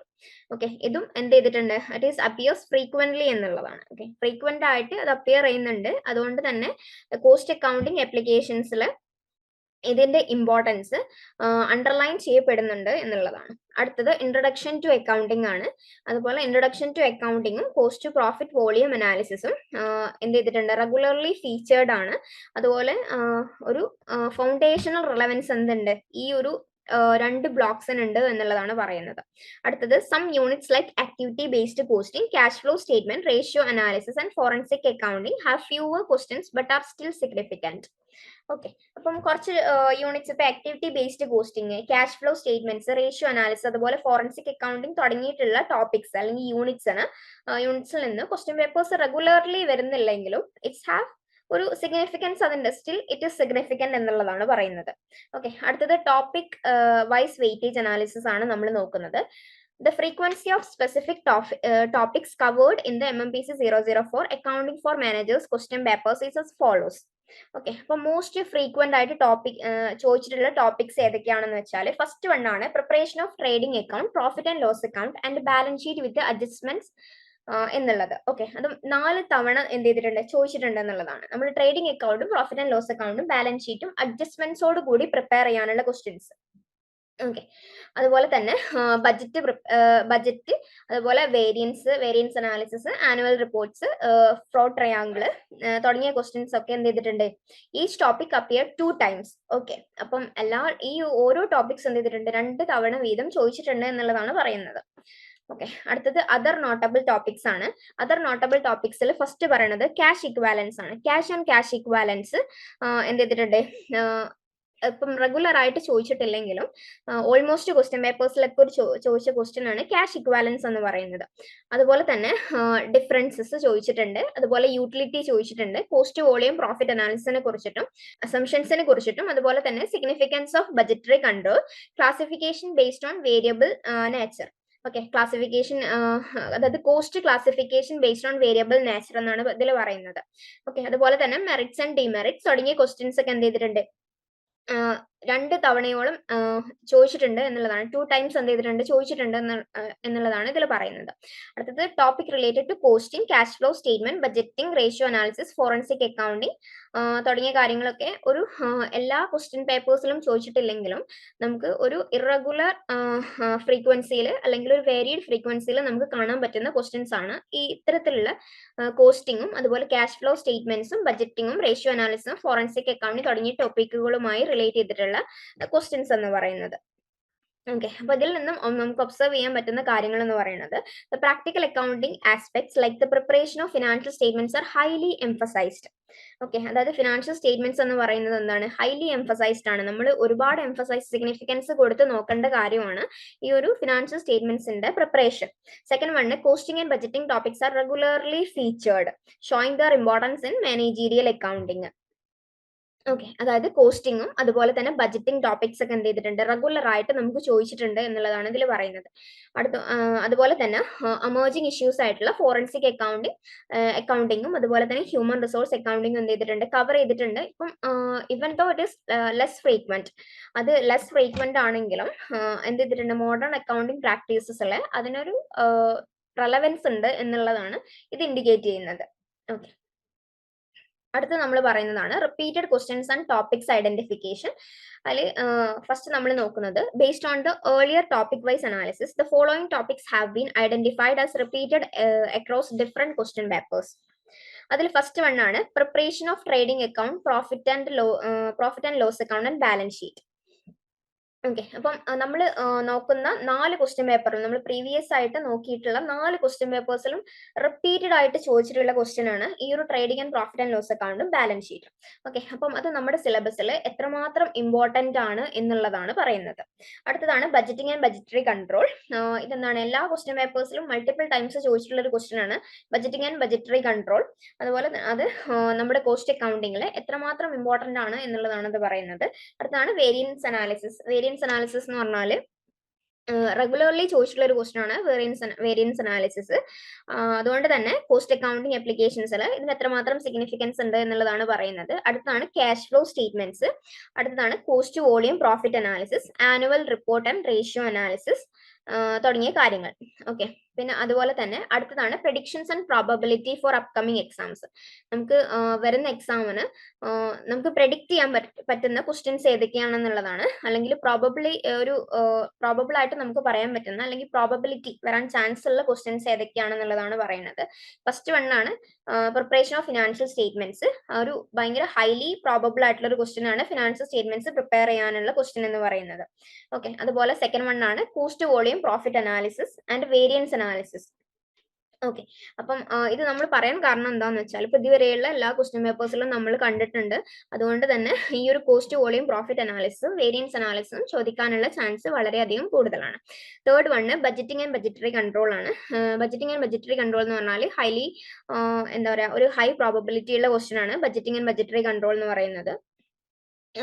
okay ഇതും എന്ത് ചെയ്തിട്ടുണ്ട്? ഇറ്റ് ഈസ് അപ്പിയേഴ്സ് ഫ്രീക്വന്റ്ലി എന്നുള്ളതാണ്. ഓക്കെ ഫ്രീക്വന്റ് ആയിട്ട് അത് അപ്പിയർ ചെയ്യുന്നുണ്ട്. അതുകൊണ്ട് തന്നെ കോസ്റ്റ് അക്കൗണ്ടിങ് ആപ്ലിക്കേഷൻസിൽ ഇതിന്റെ ഇമ്പോർട്ടൻസ് അണ്ടർലൈൻ ചെയ്യപ്പെടുന്നുണ്ട് എന്നുള്ളതാണ്. അടുത്തത് ഇൻട്രൊഡക്ഷൻ ടു അക്കൗണ്ടിങ് ആണ്. അതുപോലെ ഇൻട്രൊഡക്ഷൻ ടു അക്കൗണ്ടിങ്ങും കോസ്റ്റ് ടു വോളിയം അനാലിസിസും എന്ത് ചെയ്തിട്ടുണ്ട്? റെഗുലർലി ഫീച്ചേർഡ് ആണ്. അതുപോലെ ഒരു ഫൗണ്ടേഷണൽ റിലവൻസ് എന്തുണ്ട്? ഈ ഒരു രണ്ട് ബ്ലോക്സ് ഉണ്ട് എന്നുള്ളതാണ് പറയുന്നത്. അടുത്തത് some units like activity based costing cash flow statement ratio analysis and forensic accounting have fewer questions but are still significant okay അപ്പം കുറച്ച് യൂണിറ്റ്സ് ഇപ്പൊ activity based costing cash flow statements ratio analysis അതുപോലെ forensic accounting തുടങ്ങിയിട്ടുള്ള topics അല്ലെങ്കിൽ യൂണിറ്റ്സിന് യൂണിറ്റ്സിൽ നിന്ന് question papers regularly വരുന്നില്ലെങ്കിലും ഇറ്റ്സ് ഹാവ് ഒരു സിഗ്നിഫിക്കൻസ് അതിന്റെ സ്റ്റിൽ ഇറ്റ് ഇസ് സിഗ്നിഫിക്കന്റ് എന്നുള്ളതാണ് പറയുന്നത് ഓക്കെ അടുത്തത് ടോപ്പിക് വൈസ് വെയിറ്റേജ് അനാലിസിസ് ആണ് നമ്മൾ നോക്കുന്നത് the frequency of specific top- uh, topics covered in the MMPC 004 accounting for managers question papers is as follows. Okay അപ്പൊ most frequent ആയിട്ട് topic ചോദിച്ചിട്ടുള്ള topics ഏതൊക്കെയാണെന്ന് വെച്ചാൽ ഫസ്റ്റ് വൺ ആണ് preparation of trading account profit and loss account and balance sheet with adjustments എന്നുള്ളത്. Okay അത് നാല് തവണ എന്ത് ചെയ്തിട്ടുണ്ട്? ചോദിച്ചിട്ടുണ്ട് എന്നുള്ളതാണ്. നമ്മൾ ട്രേഡിംഗ് അക്കൗണ്ടും പ്രോഫിറ്റ് ആൻഡ് ലോസ് അക്കൗണ്ടും ബാലൻസ് ഷീറ്റും അഡ്ജസ്റ്റ്മെന്റ്സോട് കൂടി പ്രിപ്പയർ ചെയ്യാനുള്ള ക്വസ്റ്റ്യൻസ് ഓക്കെ അതുപോലെ തന്നെ ബജറ്റ് ബജറ്റ് അതുപോലെ variance variance analysis annual reports fraud triangle തുടങ്ങിയ ക്വസ്റ്റ്യൻസ് ഒക്കെ എന്ത് ചെയ്തിട്ടുണ്ട്? ഈ topic appear two times okay അപ്പം എല്ലാ ഈ ഓരോ ടോപ്പിക്സ് എന്ത് ചെയ്തിട്ടുണ്ട്? രണ്ട് തവണ വീതം ചോദിച്ചിട്ടുണ്ട് എന്നുള്ളതാണ് പറയുന്നത്. ഓക്കെ അടുത്തത് അതർ നോട്ടബിൾ ടോപ്പിക്സ് ആണ്. അതർ നോട്ടബിൾ ടോപ്പിക്സിൽ ഫസ്റ്റ് പറയുന്നത് ക്യാഷ് ഇക്വാലൻസ് ആണ്. ക്യാഷ് ആൻഡ് ക്യാഷ് ഇക്വാലൻസ് എന്ത് ചെയ്തിട്ടുണ്ട്? ഇപ്പം റെഗുലർ ആയിട്ട് ചോദിച്ചിട്ടില്ലെങ്കിലും ഓൾമോസ്റ്റ് ക്വസ്റ്റ്യൻ പേപ്പേഴ്സിലൊക്കെ ഒരു ചോദിച്ച ക്വസ്റ്റ്യൻ ആണ് ക്യാഷ് ഇക്വാലൻസ് എന്ന് പറയുന്നത്. അതുപോലെ തന്നെ ഡിഫറൻസസ് ചോദിച്ചിട്ടുണ്ട്. അതുപോലെ യൂട്ടിലിറ്റി ചോദിച്ചിട്ടുണ്ട്. കോസ്റ്റ് വോളിയം പ്രോഫിറ്റ് അനാലിസിനെ കുറിച്ചിട്ടും അസംഷൻസിനെ കുറിച്ചിട്ടും അതുപോലെ തന്നെ significance of budgetary control classification based on variable nature okay classification അതായത് cost classification based on variable nature എന്നാണ് ഇതിൽ പറയുന്നത്. ഓക്കെ അതുപോലെ തന്നെ മെറിറ്റ്സ് ആൻഡ് ഡിമെറിറ്റ്സ് തുടങ്ങിയ ക്വസ്റ്റ്യൻസ് ഒക്കെ എന്ത് ചെയ്തിട്ടുണ്ട്? രണ്ട് തവണയോളം ചോദിച്ചിട്ടുണ്ട് എന്നുള്ളതാണ്. ടു ടൈംസ് എന്ത് ചെയ്തിട്ടുണ്ട് ചോദിച്ചിട്ടുണ്ട് എന്നുള്ളതാണ് ഇതിൽ പറയുന്നത്. അടുത്തത് topic related to costing cash flow statement budgeting ratio analysis forensic accounting തുടങ്ങിയ കാര്യങ്ങളൊക്കെ ഒരു എല്ലാ ക്വസ്റ്റ്യൻ പേപ്പേഴ്സിലും ചോദിച്ചിട്ടില്ലെങ്കിലും നമുക്ക് ഒരു ഇറഗുലർ ഫ്രീക്വൻസിയിൽ അല്ലെങ്കിൽ ഒരു വേരിയഡ് ഫ്രീക്വൻസിയിൽ നമുക്ക് കാണാൻ പറ്റുന്ന ക്വസ്റ്റ്യൻസ് ആണ് ഈ ഇത്തരത്തിലുള്ള കോസ്റ്റിങ്ങും അതുപോലെ ക്യാഷ് ഫ്ലോ സ്റ്റേറ്റ്മെന്റ്സും ബജറ്റിങ്ങും റേഷ്യോ അനാലിസിസും ഫോറൻസിക് അക്കൗണ്ടിങ് തുടങ്ങിയ ടോപ്പിക്കുകളുമായി റിലേറ്റ് ചെയ്തിട്ടുള്ള ക്വസ്റ്റ്യൻസ് എന്ന് പറയുന്നത്. ഓക്കെ അപ്പൊ ഇതിൽ നിന്നും നമുക്ക് ഒബ്സർവ് ചെയ്യാൻ പറ്റുന്ന കാര്യങ്ങൾ എന്ന് പറയുന്നത് the practical accounting aspects like the preparation of financial statements are highly emphasised okay അതായത് ഫിനാൻഷ്യൽ സ്റ്റേറ്റ്മെന്റ്സ് എന്ന് പറയുന്നത് എന്താണ്? ഹൈലി എംഫസൈസ്ഡ് ആണ്. നമ്മൾ ഒരുപാട് എംഫസൈസ് സിഗ്നിഫിക്കൻസ് കൊടുത്ത് നോക്കേണ്ട കാര്യമാണ് ഈ ഒരു financial സ്റ്റേറ്റ്മെന്റ്സിന്റെ preparation second one costing and budgeting topics are regularly featured showing their importance in managerial accounting okay അതായത് കോസ്റ്റിങ്ങും അതുപോലെ തന്നെ ബജറ്റിംഗ് ടോപ്പിക്സ് ഒക്കെ എന്ത് ചെയ്തിട്ടുണ്ട് റെഗുലർ ആയിട്ട് നമുക്ക് ചോദിച്ചിട്ടുണ്ട് എന്നുള്ളതാണ് ഇതിൽ പറയുന്നത്. അടുത്ത അതുപോലെ തന്നെ അമേർജിങ് ഇഷ്യൂസ് ആയിട്ടുള്ള ഫോറൻസിക് അക്കൗണ്ടിങ് അക്കൗണ്ടിങ്ങും അതുപോലെ തന്നെ ഹ്യൂമൻ റിസോഴ്സ് അക്കൗണ്ടിങ്ങും എന്ത് ചെയ്തിട്ടുണ്ട് കവർ ചെയ്തിട്ടുണ്ട്. ഇപ്പം even though it is less frequent അത് ലെസ് ഫ്രീക്വന്റ് ആണെങ്കിലും എന്ത് ചെയ്തിട്ടുണ്ട് മോഡേൺ അക്കൗണ്ടിങ് പ്രാക്ടീസസിൽ അതിനൊരു റെലവൻസ് ഉണ്ട് എന്നുള്ളതാണ് ഇത് ഇൻഡിക്കേറ്റ് ചെയ്യുന്നത്. ഓക്കെ അടുത്ത് നമ്മൾ പറയുന്നതാണ് repeated questions and topics identification അതിൽ ഫസ്റ്റ് നമ്മൾ നോക്കുന്നത് based on the earlier topic wise analysis the following topics have been identified as repeated across different question papers അതിൽ ഫസ്റ്റ് വൺ ആണ് preparation of trading account profit and profit and loss account and balance sheet okay അപ്പം നമ്മൾ നോക്കുന്ന നാല് question പേപ്പറും നമ്മൾ previous ആയിട്ട് നോക്കിയിട്ടുള്ള നാല് ക്വസ്റ്റ്യൻ പേപ്പേഴ്സിലും റിപ്പീറ്റഡ് ആയിട്ട് ചോദിച്ചിട്ടുള്ള ക്വസ്റ്റ്യൻ ആണ് ഈ ഒരു trading and profit and loss അക്കൗണ്ടും ബാലൻസ് ഷീറ്റും ഓക്കെ അപ്പം അത് നമ്മുടെ സിലബസിൽ എത്രമാത്രം ഇമ്പോർട്ടന്റ് ആണ് എന്നുള്ളതാണ് പറയുന്നത്. അടുത്തതാണ് ബജറ്റിംഗ് ആൻഡ് ബജറ്ററി കൺട്രോൾ ഇതെന്താണ്? എല്ലാ ക്വസ്റ്റ്യൻ പേപ്പേഴ്സിലും മൾട്ടിപ്പിൾ ടൈംസ് ചോദിച്ചിട്ടുള്ള ഒരു ക്വസ്റ്റ്യൻ ആണ് ബജറ്റിംഗ് ആൻഡ് ബജറ്ററി കൺട്രോൾ അതുപോലെ അത് നമ്മുടെ കോസ്റ്റ് അക്കൗണ്ടിങ്ങിൽ എത്രമാത്രം ഇമ്പോർട്ടന്റ് ആണ് എന്നുള്ളതാണ് അത് പറയുന്നത്. അടുത്താണ് വേരിയൻസ് അനാലിസിസ് വേരിയൻസ് അനാലിസിസ് എന്ന് പറഞ്ഞാൽ റെഗുലർലി ചോദിച്ചിട്ടുള്ള ഒരു ക്വസ്റ്റൻ ആണ് വേരിയൻസ് വേരിയൻസ് അനാലിസിസ് അതുകൊണ്ട് തന്നെ കോസ്റ്റ് അക്കൗണ്ടിങ് അപ്ലിക്കേഷൻസിൽ ഇതിന് എത്രമാത്രം സിഗ്നിഫിക്കൻസ് ഉണ്ട് എന്നുള്ളതാണ് പറയുന്നത്. അടുത്താണ് ക്യാഷ് ഫ്ലോ സ്റ്റേറ്റ്മെന്റ്സ് അടുത്തതാണ് cost volume profit analysis annual report and ratio analysis തുടങ്ങിയ കാര്യങ്ങൾ. ഓക്കെ പിന്നെ അതുപോലെ തന്നെ അടുത്തതാണ് predictions and probability for upcoming exams നമുക്ക് വരുന്ന എക്സാമിന് നമുക്ക് പ്രഡിക്റ്റ് ചെയ്യാൻ പറ്റ- പറ്റുന്ന ക്വസ്റ്റ്യൻസ് ഏതൊക്കെയാണെന്നുള്ളതാണ്. അല്ലെങ്കിൽ പ്രോബബിളി ഒരു പ്രോബബിൾ ആയിട്ട് നമുക്ക് പറയാൻ പറ്റുന്ന അല്ലെങ്കിൽ പ്രോബബിലിറ്റി വരാൻ ചാൻസ് ഉള്ള ക്വസ്റ്റ്യൻസ് ഏതൊക്കെയാണെന്നുള്ളതാണ് പറയുന്നത്. ഫസ്റ്റ് വൺ ആണ് പ്രിപ്പറേഷൻ ഓഫ് ഫിനാൻഷ്യൽ സ്റ്റേറ്റ്മെന്റ്സ് ഒരു ഭയങ്കര ഹൈലി പ്രോബബിൾ ആയിട്ടുള്ള ഒരു ക്വസ്റ്റ്യൻ ആണ് ഫിനാൻഷ്യൽ സ്റ്റേറ്റ്മെന്റ്സ് പ്രിപ്പയർ ചെയ്യാനുള്ള ക്വസ്റ്റ്യൻ എന്ന് പറയുന്നത്. ഓക്കെ അതുപോലെ സെക്കൻഡ് വൺ ആണ് cost volume profit analysis and variance analysis okay അപ്പം ഇത് നമ്മൾ പറയാൻ കാരണം എന്താണെന്ന് വെച്ചാൽ ഇപ്പൊ ഇതുവരെയുള്ള എല്ലാ ക്വസ്റ്റ്യൻ പേപ്പേഴ്സിലും നമ്മൾ കണ്ടിട്ടുണ്ട്. അതുകൊണ്ട് തന്നെ ഈ ഒരു കോസ്റ്റ് വോളിയം പ്രോഫിറ്റ് അനാലിസിസും വേരിയൻസ് അനാലിസിസും ചോദിക്കാനുള്ള ചാൻസ് വളരെയധികം കൂടുതലാണ്. Third one budgeting and budgetary control ആണ്. ബജറ്റിംഗ് ആൻഡ് ബജറ്ററി കൺട്രോൾ എന്ന് പറഞ്ഞാൽ ഹൈലി എന്താ പറയുക ഒരു ഹൈ പ്രോബബിലിറ്റി ഉള്ള ക്വസ്റ്റ്യൻ ആണ് ബജറ്റിംഗ് ആൻഡ് ബജറ്ററി കൺട്രോൾ എന്ന് പറയുന്നത്.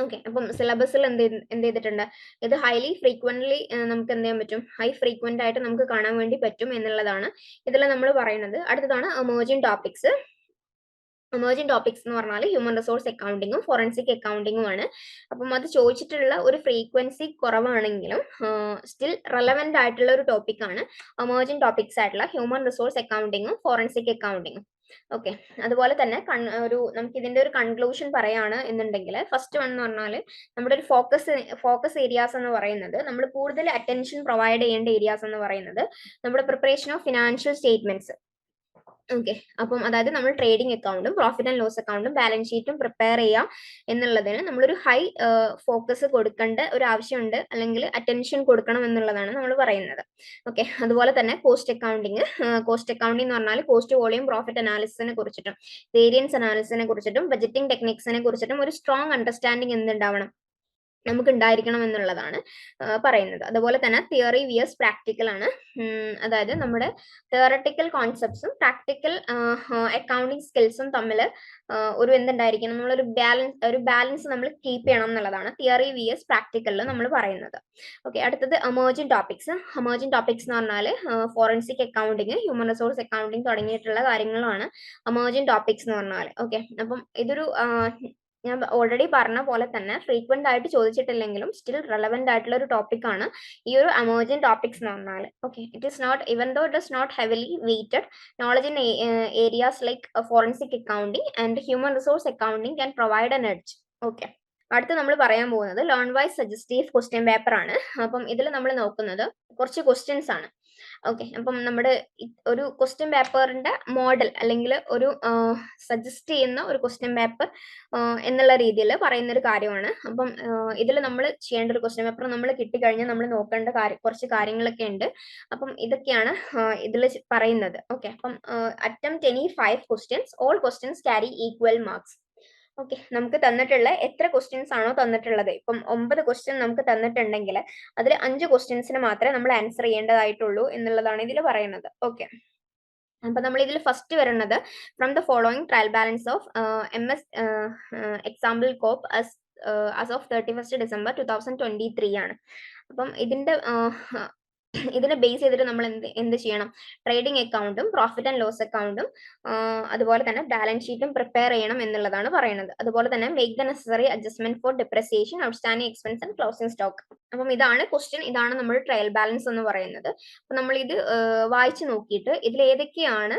ഓക്കെ അപ്പം സിലബസിൽ എന്ത് എന്ത് ചെയ്തിട്ടുണ്ട് ഇത് ഹൈലി ഫ്രീക്വന്റ്ലി നമുക്ക് എന്ത് ചെയ്യാൻ പറ്റും? ഹൈ ഫ്രീക്വന്റ് ആയിട്ട് നമുക്ക് കാണാൻ വേണ്ടി പറ്റും എന്നുള്ളതാണ് ഇതിൽ നമ്മൾ പറയുന്നത്. അടുത്തതാണ് എമേർജിംഗ് ടോപ്പിക്സ് എമേർജിംഗ് ടോപ്പിക്സ് എന്ന് പറഞ്ഞാൽ ഹ്യൂമൻ റിസോഴ്സ് അക്കൗണ്ടിങ്ങും ഫോറൻസിക് അക്കൗണ്ടിങ്ങും ആണ്. അപ്പം അത് ചോദിച്ചിട്ടുള്ള ഒരു ഫ്രീക്വൻസി കുറവാണെങ്കിലും സ്റ്റിൽ റെലവെന്റ് ആയിട്ടുള്ള ഒരു ടോപ്പിക്കാണ് എമേർജിംഗ് ടോപ്പിക്സ് ആയിട്ടുള്ള ഹ്യൂമൻ റിസോഴ്സ് അക്കൗണ്ടിങ്ങും ഫോറൻസിക് അക്കൗണ്ടിങ്ങും ഓക്കെ അതുപോലെ തന്നെ ഒരു നമുക്ക് ഇതിന്റെ ഒരു കൺക്ലൂഷൻ പറയാണ് എന്നുണ്ടെങ്കിൽ ഫസ്റ്റ് വൺ എന്ന് പറഞ്ഞാൽ നമ്മുടെ ഒരു ഫോക്കസ് ഫോക്കസ് ഏരിയാസ് എന്ന് പറയുന്നത് നമ്മൾ കൂടുതൽ അറ്റൻഷൻ പ്രൊവൈഡ് ചെയ്യേണ്ട ഏരിയാസ് എന്ന് പറയുന്നത് നമ്മുടെ preparation of financial statements okay അപ്പം അതായത് നമ്മൾ ട്രേഡിംഗ് അക്കൗണ്ടും പ്രോഫിറ്റ് ആൻഡ് ലോസ് അക്കൗണ്ടും ബാലൻസ് ഷീറ്റും പ്രിപ്പയർ ചെയ്യാം എന്നുള്ളതിന് നമ്മളൊരു ഹൈ ഫോക്കസ് കൊടുക്കേണ്ട ഒരു ആവശ്യമുണ്ട്. അല്ലെങ്കിൽ അറ്റൻഷൻ കൊടുക്കണം എന്നുള്ളതാണ് നമ്മൾ പറയുന്നത്. ഓക്കെ അതുപോലെ തന്നെ കോസ്റ്റ് അക്കൗണ്ടിങ് കോസ്റ്റ് അക്കൗണ്ടിങ് എന്ന് പറഞ്ഞാൽ കോസ്റ്റ് വോളിയം പ്രോഫിറ്റ് അനാലിസിസിനെ കുറിച്ചിട്ടും വേരിയൻസ് അനാലിസിസിനെ കുറിച്ചിട്ടും ബജറ്റിംഗ് ടെക്നിക്സിനെ കുറിച്ചിട്ടും ഒരു സ്ട്രോങ് അണ്ടർസ്റ്റാൻഡിങ് എന്തുണ്ടാവണം. നമുക്ക് ഉണ്ടായിരിക്കണം എന്നുള്ളതാണ് പറയുന്നത്. അതുപോലെ തന്നെ തിയറി വിയസ് പ്രാക്ടിക്കൽ ആണ്. അതായത് നമ്മുടെ തിയറട്ടിക്കൽ കോൺസെപ്റ്റ്സും പ്രാക്ടിക്കൽ അക്കൗണ്ടിങ് സ്കിൽസും തമ്മിൽ ഒരു എന്തുണ്ടായിരിക്കണം? നമ്മളൊരു ബാലൻസ് ഒരു ബാലൻസ് നമ്മൾ കീപ്പ് ചെയ്യണം എന്നുള്ളതാണ് തിയറി വിയസ് പ്രാക്ടിക്കലിൽ നമ്മൾ പറയുന്നത്. ഓക്കെ അടുത്തത് എമേർജിംഗ് ടോപ്പിക്സ് എമേർജിംഗ് ടോപ്പിക്സ് എന്ന് പറഞ്ഞാൽ forensic accounting human resource accounting തുടങ്ങിയിട്ടുള്ള കാര്യങ്ങളാണ് എമേർജിംഗ് ടോപ്പിക്സ് എന്ന് പറഞ്ഞാൽ ഓക്കെ അപ്പം ഇതൊരു ഞാൻ ഓൾറെഡി പറഞ്ഞ പോലെ തന്നെ ഫ്രീക്വന്റ് ആയിട്ട് ചോദിച്ചിട്ടില്ലെങ്കിലും സ്റ്റിൽ റെലവെന്റ് ആയിട്ടുള്ള ഒരു ടോപ്പിക് ആണ് ഈ ഒരു എമേർജിംഗ് ടോപ്പിക്സ് എന്ന് പറഞ്ഞാൽ okay it is not even though it is not heavily weighted knowledge in areas like forensic accounting and human resource accounting can provide an edge okay അടുത്ത് നമ്മൾ പറയാൻ പോകുന്നത് learn wise suggestive question paper ആണ്. അപ്പം ഇതിൽ നമ്മൾ നോക്കുന്നത് കുറച്ച് ക്വസ്റ്റ്യൻസ് ആണ്. ഓക്കെ അപ്പം നമ്മുടെ ഒരു ക്വസ്റ്റ്യൻ പേപ്പറിന്റെ മോഡൽ അല്ലെങ്കിൽ ഒരു സജസ്റ്റ് ചെയ്യുന്ന ഒരു ക്വസ്റ്റ്യൻ പേപ്പർ എന്നുള്ള രീതിയിൽ പറയുന്ന ഒരു കാര്യമാണ്. അപ്പം ഇതിൽ നമ്മൾ ചെയ്യേണ്ട ഒരു ക്വസ്റ്റ്യൻ പേപ്പർ നമ്മൾ കിട്ടിക്കഴിഞ്ഞാൽ നമ്മൾ നോക്കേണ്ട കാര്യം കുറച്ച് കാര്യങ്ങളൊക്കെ ഉണ്ട്. അപ്പം ഇതൊക്കെയാണ് ഇതിൽ പറയുന്നത്. ഓക്കെ അപ്പം attempt any five questions all questions carry equal marks okay. നമുക്ക് തന്നിട്ടുള്ള എത്ര ക്വസ്റ്റ്യൻസ് ആണോ തന്നിട്ടുള്ളത്? ഇപ്പം ഒമ്പത് ക്വസ്റ്റ്യൻ നമുക്ക് തന്നിട്ടുണ്ടെങ്കിൽ അതിൽ അഞ്ച് ക്വസ്റ്റ്യൻസിന് മാത്രമേ നമ്മൾ ആൻസർ ചെയ്യേണ്ടതായിട്ടുള്ളൂ എന്നുള്ളതാണ് ഇതിൽ പറയുന്നത്. ഓക്കെ. അപ്പൊ നമ്മൾ ഇതിൽ ഫസ്റ്റ് വരുന്നത് from the following trial balance of M S example corp as of thirty first December two thousand twenty three ആണ്. അപ്പം ഇതിന്റെ ഇതിനെ ബേസ് ചെയ്തിട്ട് നമ്മൾ എന്ത് എന്ത് ചെയ്യണം? ട്രേഡിംഗ് അക്കൗണ്ടും പ്രോഫിറ്റ് ആൻഡ് ലോസ് അക്കൗണ്ടും അതുപോലെ തന്നെ ബാലൻസ് ഷീറ്റും പ്രിപ്പയർ ചെയ്യണം എന്നുള്ളതാണ് പറയുന്നത്. അതുപോലെ തന്നെ make the necessary adjustment for depreciation outstanding expense and closing stock അപ്പം ഇതാണ് ക്വസ്റ്റ്യൻ ഇതാണ് നമ്മൾ ട്രയൽ ബാലൻസ് എന്ന് പറയുന്നത്. അപ്പം നമ്മൾ ഇത് വായിച്ചു നോക്കിയിട്ട് ഇതിൽ ഏതൊക്കെയാണ്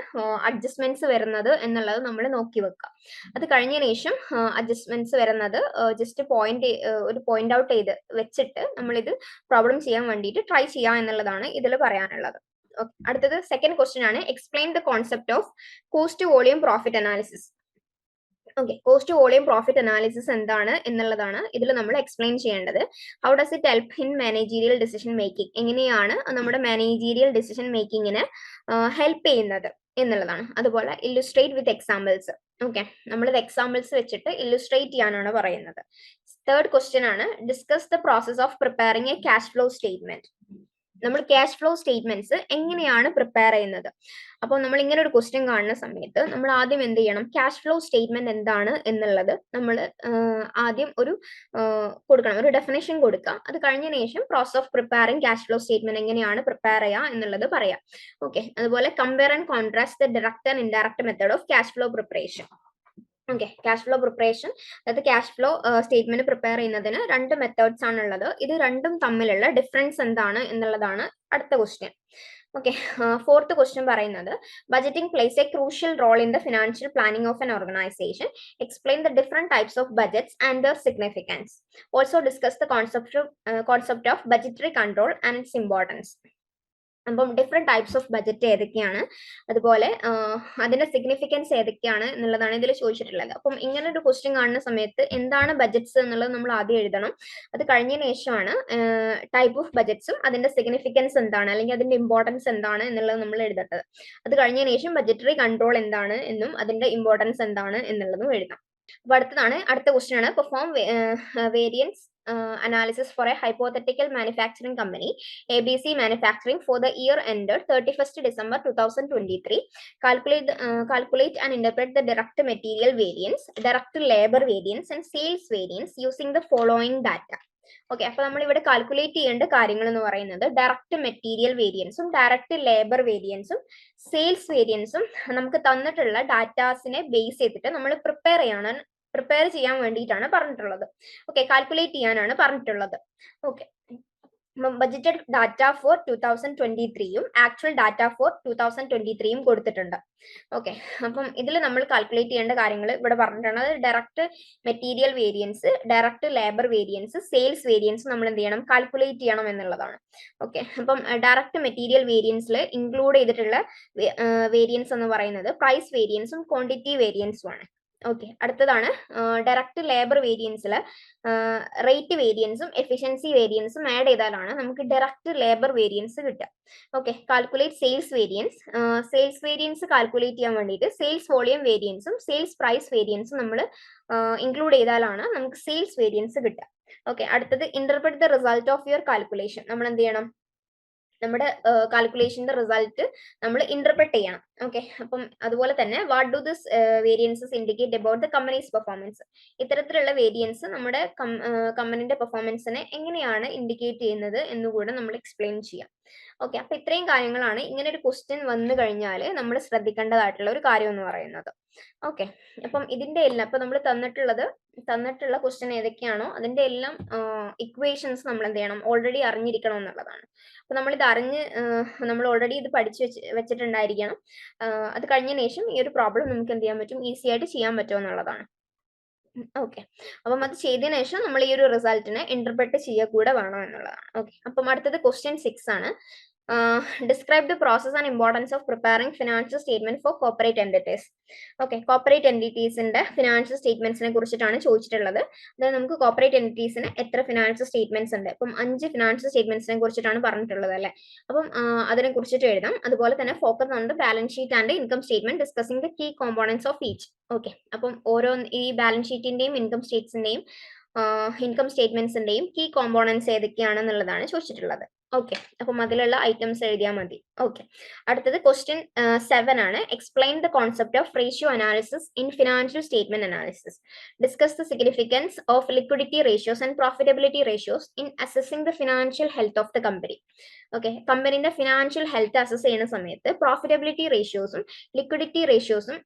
അഡ്ജസ്റ്റ്മെന്റ്സ് വരുന്നത് എന്നുള്ളത് നമ്മൾ നോക്കി വെക്കുക. അത് കഴിഞ്ഞ ശേഷം അഡ്ജസ്റ്റ്മെന്റ്സ് വരുന്നത് ജസ്റ്റ് പോയിന്റ് ഒരു പോയിന്റ് ഔട്ട് ചെയ്ത് വെച്ചിട്ട് നമ്മൾ ഇത് പ്രോബ്ലം ചെയ്യാൻ വേണ്ടിയിട്ട് ട്രൈ ചെയ്യാം എന്നുള്ളതാണ് ഇതിൽ പറയാനുള്ളത്. അടുത്തത് സെക്കൻഡ് ക്വസ്റ്റ്യൻ ആണ്. Explain the concept of cost volume profit analysis okay cost volume profit analysis എന്താണ് എന്നുള്ളതാണ് ഇതിൽ നമ്മൾ എക്സ്പ്ലെയിൻ ചെയ്യേണ്ടത്. How does it help in managerial decision making എങ്ങനെയാണ് നമ്മുടെ മാനേജീരിയൽ ഡിസിഷൻ മേക്കിങ്ങിന് ഹെൽപ്പ് ചെയ്യുന്നത് എന്നുള്ളതാണ്. അതുപോലെ ഇല്ലുസ്ട്രേറ്റ് വിത്ത് എക്സാമ്പിൾസ് ഓക്കെ നമ്മളിത് എക്സാമ്പിൾസ് വെച്ചിട്ട് ഇല്ലുസ്ട്രേറ്റ് ചെയ്യാനാണ് പറയുന്നത്. തേർഡ് ക്വസ്റ്റ്യൻ ആണ്. Discuss the process of preparing a cash flow statement നമ്മൾ ക്യാഷ് ഫ്ലോ സ്റ്റേറ്റ്മെന്റ്സ് എങ്ങനെയാണ് പ്രിപ്പയർ ചെയ്യുന്നത്? അപ്പോൾ നമ്മൾ ഇങ്ങനെ ഒരു ക്വസ്റ്റ്യൻ കാണുന്ന സമയത്ത് നമ്മൾ ആദ്യം എന്ത് ചെയ്യണം? ക്യാഷ് ഫ്ലോ സ്റ്റേറ്റ്മെന്റ് എന്താണ് എന്നുള്ളത് നമ്മൾ ആദ്യം ഒരു കൊടുക്കണം. ഒരു ഡെഫിനേഷൻ കൊടുക്കാം. അത് കഴിഞ്ഞ ശേഷം process of preparing cash flow statement എങ്ങനെയാണ് പ്രിപ്പയർ ചെയ്യുക എന്നുള്ളത് പറയാം. ഓക്കെ അതുപോലെ compare and contrast the direct and indirect method of cash flow preparation okay cash flow preparation അതായത് ക്യാഷ് ഫ്ലോ സ്റ്റേറ്റ്മെന്റ് പ്രിപ്പയർ ചെയ്യുന്നതിന് രണ്ട് മെത്തേഡ്സ് ആണ് ഉള്ളത് ഇത് രണ്ടും തമ്മിലുള്ള ഡിഫറൻസ് എന്താണ് എന്നുള്ളതാണ് അടുത്ത ക്വസ്റ്റ്യൻ ഓക്കെ ഫോർത്ത് ക്വസ്റ്റ്യൻ പറയുന്നത് budgeting plays a crucial role in the financial planning of an organisation explain the different types of budgets and their significance also discuss the concept concept of budgetary control and its importance അപ്പം different types of budget ഏതൊക്കെയാണ്? അതുപോലെ അതിന്റെ significance ഏതൊക്കെയാണ് എന്നുള്ളതാണ് ഇതിൽ ചോദിച്ചിട്ടുള്ളത്. അപ്പം ഇങ്ങനെ ഒരു ക്വസ്റ്റ്യൻ കാണുന്ന സമയത്ത് എന്താണ് ബജറ്റ്സ് എന്നുള്ളത് നമ്മൾ ആദ്യം എഴുതണം. അത് കഴിഞ്ഞതിന് ശേഷമാണ് ടൈപ്പ് ഓഫ് ബജറ്റ്സും അതിന്റെ സിഗ്നിഫിക്കൻസ് എന്താണ് അല്ലെങ്കിൽ അതിന്റെ ഇമ്പോർട്ടൻസ് എന്താണ് എന്നുള്ളത് നമ്മൾ എഴുതേണ്ടത്. അത് കഴിഞ്ഞതിന് ശേഷം ബജറ്ററി കൺട്രോൾ എന്താണ് എന്നും അതിന്റെ ഇമ്പോർട്ടൻസ് എന്താണ് എന്നുള്ളതും എഴുതാം അപ്പൊ അടുത്തതാണ് അടുത്ത ക്വസ്റ്റ്യൻ ആണ്. Perform variance analysis for a hypothetical manufacturing company, ABC Manufacturing, for the year ended 31st December 2023. Calculate, uh, calculate and interpret the direct material variance, direct labor variance, and sales variance using the following data. Okay അപ്പൊ നമ്മൾ ഇവിടെ calculate ചെയ്യേണ്ട കാര്യങ്ങൾ എന്ന് പറയുന്നത് direct material വേരിയൻസും direct labour വേരിയൻസും sales വേരിയൻസും നമുക്ക് തന്നിട്ടുള്ള ഡാറ്റാസിനെ ബേസ് ചെയ്തിട്ട് നമ്മൾ പ്രിപ്പയർ ചെയ്യണം പ്രിപ്പയർ ചെയ്യാൻ വേണ്ടിയിട്ടാണ് പറഞ്ഞിട്ടുള്ളത്. ഓക്കെ കാൽക്കുലേറ്റ് ചെയ്യാനാണ് പറഞ്ഞിട്ടുള്ളത്. Okay budgeted data for two thousand twenty ത്രീയും actual data for two thousand twenty ത്രീയും കൊടുത്തിട്ടുണ്ട്. ഓക്കെ അപ്പം ഇതിൽ നമ്മൾ കാൽക്കുലേറ്റ് ചെയ്യേണ്ട കാര്യങ്ങൾ ഇവിടെ പറഞ്ഞിട്ടുണ്ട് അത് direct material variance direct labour variance sales variance നമ്മൾ എന്ത് ചെയ്യണം? കാൽക്കുലേറ്റ് ചെയ്യണം എന്നുള്ളതാണ്. ഓക്കെ അപ്പം ഡയറക്റ്റ് മെറ്റീരിയൽ വേരിയൻസിൽ ഇൻക്ലൂഡ് ചെയ്തിട്ടുള്ള വേരിയൻസ് എന്ന് പറയുന്നത് പ്രൈസ് വേരിയൻസും ക്വാണ്ടിറ്റി വേരിയൻസും ആണ്. ഓക്കെ അടുത്തതാണ് ഡയറക്റ്റ് ലേബർ വേരിയൻസിൽ റേറ്റ് വേരിയൻസും എഫിഷ്യൻസി വേരിയൻസും ആഡ് ചെയ്താലാണ് നമുക്ക് ഡയറക്റ്റ് ലേബർ വേരിയൻസ് കിട്ടുക. Okay calculate sales variance sales variance calculate ചെയ്യാൻ വേണ്ടിയിട്ട് സെയിൽസ് വോളിയം വേരിയൻസും സെയിൽസ് പ്രൈസ് വേരിയൻസും നമ്മൾ ഇൻക്ലൂഡ് ചെയ്താലാണ് നമുക്ക് സെയിൽസ് വേരിയൻസ് കിട്ടുക. ഓക്കെ അടുത്തത് interpret the result of your calculation നമ്മൾ എന്ത് ചെയ്യണം? നമ്മുടെ കാൽക്കുലേഷന്റെ റിസൾട്ട് നമ്മൾ ഇന്റർപ്രറ്റ് ചെയ്യണം. ഓക്കെ അപ്പം അതുപോലെ തന്നെ what do this variances indicate about the company's performance ഇത്തരത്തിലുള്ള വേരിയൻസ് നമ്മുടെ കമ്പനിന്റെ പെർഫോമൻസിനെ എങ്ങനെയാണ് ഇൻഡിക്കേറ്റ് ചെയ്യുന്നത് എന്നുകൂടെ നമ്മൾ എക്സ്പ്ലെയിൻ ചെയ്യാം. ഓക്കെ അപ്പൊ ഇത്രയും കാര്യങ്ങളാണ്. ഇങ്ങനെ ഒരു ക്വസ്റ്റ്യൻ വന്നു കഴിഞ്ഞാൽ നമ്മൾ ശ്രദ്ധിക്കേണ്ടതായിട്ടുള്ള ഒരു കാര്യം എന്ന് പറയുന്നത്. ഓക്കെ അപ്പം ഇതിന്റെ എല്ലാം അപ്പൊ നമ്മൾ തന്നിട്ടുള്ളത് തന്നിട്ടുള്ള ക്വസ്റ്റ്യൻ ഏതൊക്കെയാണോ അതിന്റെ എല്ലാം ഇക്വേഷൻസ് നമ്മൾ എന്ത് ചെയ്യണം? ഓൾറെഡി അറിഞ്ഞിരിക്കണം എന്നുള്ളതാണ്. അപ്പൊ നമ്മൾ ഇത് അറിഞ്ഞ് നമ്മൾ ഓൾറെഡി ഇത് പഠിച്ചു വെച്ച് വെച്ചിട്ടുണ്ടായിരിക്കണം. അത് കഴിഞ്ഞ ശേഷം ഈ ഒരു പ്രോബ്ലം നമുക്ക് എന്ത് ചെയ്യാൻ പറ്റും? ഈസി ആയിട്ട് ചെയ്യാൻ പറ്റും എന്നുള്ളതാണ്. ഓക്കെ. അപ്പം അത് ചെയ്തതിനു ശേഷം നമ്മൾ ഈ ഒരു റിസൾട്ടിനെ ഇന്റർപ്രറ്റ് ചെയ്യുക കൂടെ വേണം എന്നുള്ളതാണ്. ഓക്കെ. അപ്പം അടുത്തത് ക്വസ്റ്റ്യൻ സിക്സ് ആണ്. Describe the process and importance of preparing financial statement for corporate entities okay corporate എന്റിറ്റീസിന്റെ financial സ്റ്റേറ്റ്മെന്റ്സിനെ കുറിച്ചിട്ടാണ് ചോദിച്ചിട്ടുള്ളത്. അതായത് നമുക്ക് കോപ്പറേറ്റ് എന്റിറ്റീസിന് എത്ര ഫിനാൻഷ്യൽ സ്റ്റേറ്റ്മെന്റ്സ് ഉണ്ട്. അപ്പം അഞ്ച് ഫിനാൻഷ്യൽ സ്റ്റേറ്റ്മെന്റ്സിനെ കുറിച്ചിട്ടാണ് പറഞ്ഞിട്ടുള്ളത് അല്ലേ? അപ്പം അതിനെ കുറിച്ചിട്ട് എഴുതാം. അതുപോലെ തന്നെ focus on the balance sheet and income statement discussing the key components of each okay അപ്പം ഓരോ ഈ ബാലൻസ് ഷീറ്റിന്റെയും ഇൻകം സ്റ്റേറ്റ്സിന്റെയും ഇൻകം സ്റ്റേറ്റ്മെന്റ്സിന്റെയും കീ കോമ്പോണൻസ് ഏതൊക്കെയാണെന്നുള്ളതാണ് ചോദിച്ചിട്ടുള്ളത്. ഓക്കെ അപ്പം അതിലുള്ള ഐറ്റംസ് എഴുതിയാൽ മതി. ഓക്കെ അടുത്തത് ക്വസ്റ്റ്യൻ സെവൻ ആണ്. Explain the concept of ratio analysis in financial statement analysis discuss the significance of liquidity ratios and profitability ratios in assessing the financial health of the company okay കമ്പനിന്റെ financial health assess ചെയ്യുന്ന സമയത്ത് profitability റേഷ്യോസും liquidity റേഷ്യോസും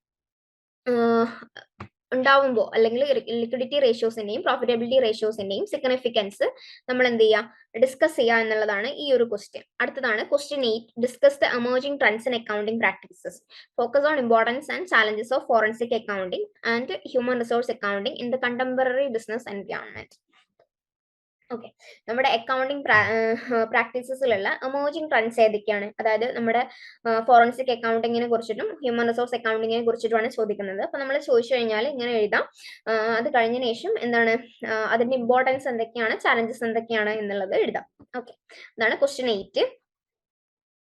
ഉണ്ടാവുമ്പോൾ അല്ലെങ്കിൽ liquidity റേഷ്യോസിന്റെയും profitability റേഷ്യോസിന്റെയും significance നമ്മൾ എന്ത് ചെയ്യുക ഡിസ്കസ് ചെയ്യുക എന്നുള്ളതാണ് ഈ ഒരു ക്വസ്റ്റ്യൻ അടുത്തതാണ് question eight discuss the emerging trends in accounting practices focus on importance and challenges of forensic accounting and human resource accounting in the contemporary business environment okay നമ്മുടെ അക്കൗണ്ടിങ് പ്രാക്ടീസസിലുള്ള എമേർജിംഗ് ട്രെൻഡ്സ് ഏതൊക്കെയാണ്? അതായത് നമ്മുടെ forensic അക്കൗണ്ടിങ്ങിനെ കുറിച്ചിട്ടും human resource അക്കൗണ്ടിങ്ങിനെ കുറിച്ചിട്ടുമാണ് ചോദിക്കുന്നത്. അപ്പൊ നമ്മൾ ചോദിച്ചു കഴിഞ്ഞാൽ ഇങ്ങനെ എഴുതാം. അത് കഴിഞ്ഞ ശേഷം എന്താണ് അതിന്റെ ഇമ്പോർട്ടൻസ് എന്തൊക്കെയാണ് ചാലഞ്ചസ് എന്തൊക്കെയാണ് എന്നുള്ളത് എഴുതാം. ഓക്കെ അതാണ് ക്വസ്റ്റ്യൻ എയ്റ്റ്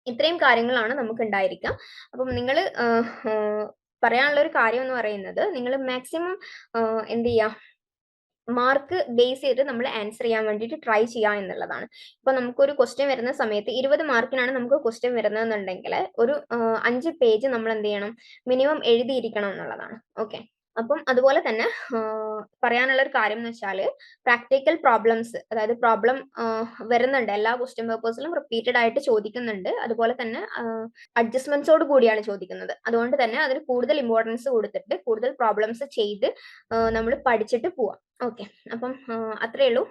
ഇത്രയും കാര്യങ്ങളാണ് നമുക്ക് ഉണ്ടായിരിക്കാം അപ്പം നിങ്ങൾ പറയാനുള്ള ഒരു കാര്യം എന്ന് പറയുന്നത് നിങ്ങൾ മാക്സിമം എന്ത് ചെയ്യുക? മാർക്ക് ബേസ് ചെയ്ത് നമ്മൾ ആൻസർ ചെയ്യാൻ വേണ്ടിയിട്ട് ട്രൈ ചെയ്യുക എന്നുള്ളതാണ്. ഇപ്പൊ നമുക്കൊരു ക്വസ്റ്റ്യൻ വരുന്ന സമയത്ത് ഇരുപത് മാർക്കിനാണ് നമുക്ക് ക്വസ്റ്റ്യൻ വരുന്നതെന്നുണ്ടെങ്കിൽ ഒരു അഞ്ച് പേജ് നമ്മൾ എന്ത് ചെയ്യണം? മിനിമം എഴുതിയിരിക്കണം എന്നുള്ളതാണ്. ഓക്കെ അപ്പം അതുപോലെ തന്നെ പറയാനുള്ള ഒരു കാര്യം എന്ന് വെച്ചാൽ പ്രാക്ടിക്കൽ പ്രോബ്ലംസ് അതായത് പ്രോബ്ലം വരുന്നുണ്ട്. എല്ലാ ക്വസ്റ്റ്യൻ പേപ്പേഴ്സിലും റിപ്പീറ്റഡ് ആയിട്ട് ചോദിക്കുന്നുണ്ട്. അതുപോലെ തന്നെ അഡ്ജസ്റ്റ്മെന്റ്സോട് കൂടിയാണ് ചോദിക്കുന്നത്. അതുകൊണ്ട് തന്നെ അതിന് കൂടുതൽ ഇമ്പോർട്ടൻസ് കൊടുത്തിട്ട് കൂടുതൽ പ്രോബ്ലംസ് ചെയ്ത് നമ്മൾ പഠിച്ചിട്ട് പോവാം. ഓക്കെ അപ്പം അത്രേ ഉള്ളൂ.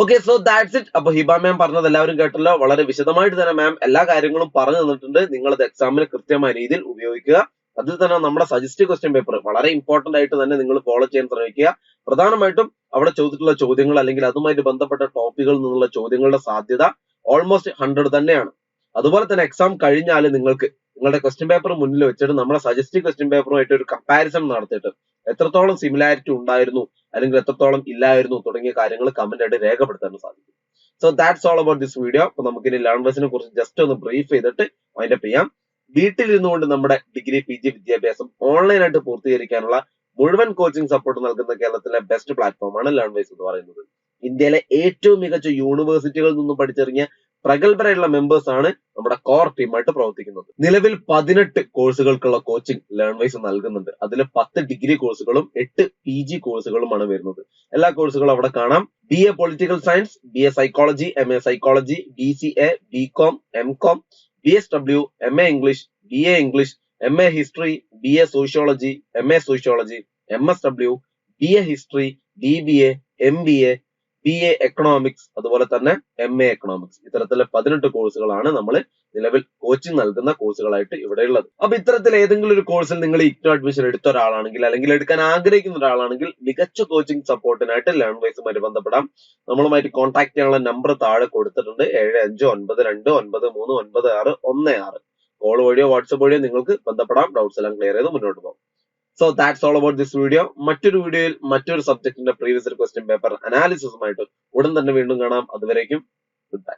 ഓൾ സോ ദാറ്റ്സ് ഇറ്റ് അപ്പൊ ഹിബ മാം പറഞ്ഞത് എല്ലാവരും കേട്ടല്ലോ. വളരെ വിശദമായിട്ട് തന്നെ മാം എല്ലാ കാര്യങ്ങളും പറഞ്ഞു തന്നിട്ടുണ്ട്. നിങ്ങൾ അത് എക്സാമിന് കൃത്യമായ രീതിയിൽ ഉപയോഗിക്കുക. അതിൽ തന്നെ നമ്മുടെ സജസ്റ്റ് ക്വസ്റ്റ്യൻ പേപ്പർ വളരെ ഇമ്പോർട്ടന്റ് ആയിട്ട് തന്നെ നിങ്ങൾ ഫോളോ ചെയ്യാൻ ശ്രമിക്കുക. പ്രധാനമായിട്ടും അവിടെ ചോദിച്ചിട്ടുള്ള ചോദ്യങ്ങൾ അല്ലെങ്കിൽ അതുമായിട്ട് ബന്ധപ്പെട്ട ടോപ്പിക്കുകളിൽ നിന്നുള്ള ചോദ്യങ്ങളുടെ സാധ്യത ഓൾമോസ്റ്റ് ഹൺഡ്രഡ് തന്നെയാണ്. അതുപോലെ തന്നെ എക്സാം കഴിഞ്ഞാൽ നിങ്ങൾക്ക് നിങ്ങളുടെ ക്വസ്റ്റ്യൻ പേപ്പർ മുന്നിൽ വെച്ചിട്ട് നമ്മളെ സജസ്റ്റ് ക്വസ്റ്റ്യൻ പേപ്പറുമായിട്ട് ഒരു കമ്പാരിസൺ നടത്തിയിട്ട് എത്രത്തോളം സിമിലാരിറ്റി ഉണ്ടായിരുന്നു അല്ലെങ്കിൽ എത്രത്തോളം ഇല്ലായിരുന്നു തുടങ്ങിയ കാര്യങ്ങൾ കമന്റ് ആയിട്ട് രേഖപ്പെടുത്താൻ സാധിക്കും. So that's all about this video അപ്പൊ നമുക്ക് ഇനി ലേണേഴ്സിനെ കുറിച്ച് ജസ്റ്റ് ഒന്ന് ബ്രീഫ് ചെയ്തിട്ട് വൈൻഡപ്പ് ചെയ്യാം. വീട്ടിലിരുന്നുകൊണ്ട് നമ്മുടെ ഡിഗ്രി പി ജി വിദ്യാഭ്യാസം ഓൺലൈനായിട്ട് പൂർത്തീകരിക്കാനുള്ള മുഴുവൻ കോച്ചിങ് സപ്പോർട്ട് നൽകുന്ന കേരളത്തിലെ ബെസ്റ്റ് പ്ലാറ്റ്ഫോമാണ് ലേൺവൈസ് എന്ന് പറയുന്നത്. ഇന്ത്യയിലെ ഏറ്റവും മികച്ച യൂണിവേഴ്സിറ്റികളിൽ നിന്നും പഠിച്ചിറങ്ങിയ പ്രഗത്ഭരായിട്ടുള്ള മെമ്പേഴ്സ് ആണ് നമ്മുടെ കോർ ടീമായിട്ട് പ്രവർത്തിക്കുന്നത്. നിലവിൽ പതിനെട്ട് കോഴ്സുകൾക്കുള്ള കോച്ചിങ് ലേൺ വൈസ് നൽകുന്നുണ്ട്. അതിൽ പത്ത് ഡിഗ്രി കോഴ്സുകളും എട്ട് പി ജി കോഴ്സുകളുമാണ് വരുന്നത്. എല്ലാ കോഴ്സുകളും അവിടെ കാണാം. B A political science B A psychology M A psychology B C A B com M com B S W M A English B A English M A history B A sociology M A sociology M S W B A history B B A M B A B A economics അതുപോലെ തന്നെ M A economics ഇത്തരത്തിലെ പതിനെട്ട് കോഴ്സുകളാണ് നമ്മൾ നിലവിൽ coaching നൽകുന്ന കോഴ്സുകളായിട്ട് ഇവിടെ ഉള്ളത് അപ്പൊ ഇത്തരത്തിൽ ഏതെങ്കിലും ഒരു കോഴ്സിൽ നിങ്ങൾ ഇഗ്നോ അഡ്മിഷൻ എടുത്ത ഒരാളാണെങ്കിൽ അല്ലെങ്കിൽ എടുക്കാൻ ആഗ്രഹിക്കുന്ന ഒരാളാണെങ്കിൽ മികച്ച കോച്ചിങ് സപ്പോർട്ടിനായിട്ട് ലേൺ വൈസുമായിട്ട് ബന്ധപ്പെടാം. നമ്മളുമായിട്ട് കോൺടാക്ട് ചെയ്യാനുള്ള നമ്പർ താഴെ കൊടുത്തിട്ടുണ്ട്. ഏഴ് അഞ്ച് ഒൻപത് രണ്ട് ഒൻപത് മൂന്ന് ഒൻപത് ആറ് ഒന്ന് ആറ്. കോൾ വഴിയോ വാട്സപ്പ് വഴിയോ നിങ്ങൾക്ക് ബന്ധപ്പെടാം. ഡൗട്ട്സ് എല്ലാം ക്ലിയർ ചെയ്ത് മുന്നോട്ട് പോകും. So that's all about this video മറ്റൊരു വീഡിയോയിൽ മറ്റൊരു സബ്ജക്റ്റിന്റെ പ്രീവിയസ് ക്വസ്റ്റ്യൻ പേപ്പർ അനാലിസിസുമായിട്ട് ഉടൻ തന്നെ വീണ്ടും കാണാം. അതുവരേക്കും ഗുഡ് ബൈ